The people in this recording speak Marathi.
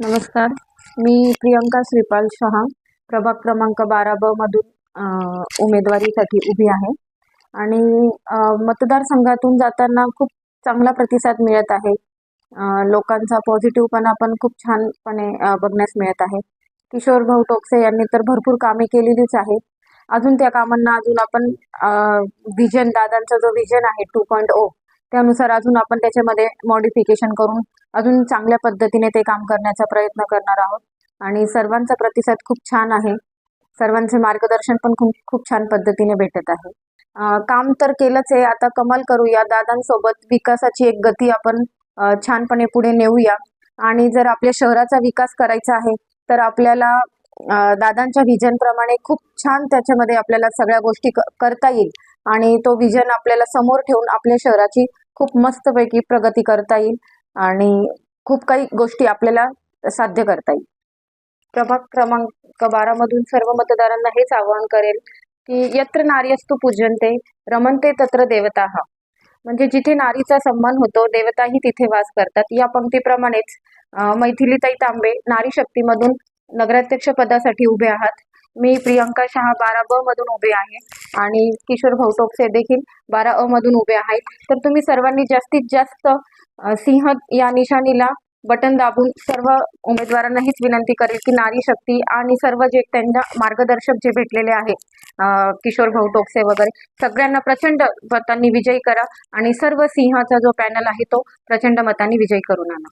नमस्कार. मी प्रियंका श्रीपाल शहा प्रभाग क्रमांक बारा ब मधून उमेदवारीसाठी उभी आहे. आणि मतदारसंघातून जाताना खूप चांगला प्रतिसाद मिळत आहे. लोकांचा पॉझिटिव्हपणा पण खूप छानपणे बघण्यास मिळत आहे. किशोर भाऊ टोकसे यांनी तर भरपूर कामे केलेलीच आहेत. अजून त्या कामांना अजून आपण विजन दादांचा जो विजन आहे टू पॉईंट ओ त्यानुसार अजून आपण त्याच्यामध्ये मॉडिफिकेशन करून अजून चांगल्या पद्धतीने ते काम करण्याचा प्रयत्न करणार आहोत. आणि सर्वांचा प्रतिसाद खूप छान आहे. सर्वांचे मार्गदर्शन पण खूप खूप छान पद्धतीने भेटत आहे. काम तर केलंच आहे. आता कमाल करूया. दादांसोबत विकासाची एक गती आपण छानपणे पुढे नेऊया. आणि जर आपल्या शहराचा विकास करायचा आहे तर आपल्याला दादांच्या विजनप्रमाणे खूप छान त्याच्यामध्ये आपल्याला सगळ्या गोष्टी क- करता येईल. आणि तो विजन आपल्याला समोर ठेवून आपल्या शहराची खूप मस्तपैकी प्रगती करता येईल आणि खूप काही गोष्टी आपल्याला साध्य करता येईल. प्रभाग क्रमांक बारा मधून सर्व मतदारांना हेच आवाहन करेल की यत्र नार्यस्तू पूजनते रमनते तत्र देवता. हा म्हणजे जिथे नारीचा सन्मान होतो देवताही तिथे वास करतात. या पंक्तीप्रमाणेच मैथिलीताई तांबे नारी शक्तीमधून नगराध्यक्ष पदासाठी उभे आहात. मी प्रियंका शहा बारा ब मधून उभे आहे. आणि किशोर भाऊ टोपसे देखील बारा अ मधून उभे आहेत. तर तुम्ही सर्वांनी जास्तीत जास्त सिंह या निशाणीला बटन दाबून सर्व उमेदवारांना हीच विनंती करेल की नारी शक्ती आणि सर्व जे त्यांना मार्गदर्शक जे भेटलेले आहेत किशोर भाऊ टोकसे वगैरे सगळ्यांना प्रचंड मतांनी विजयी करा. आणि सर्व सिंहाचा जो पॅनल आहे तो प्रचंड मतांनी विजयी करून आणा.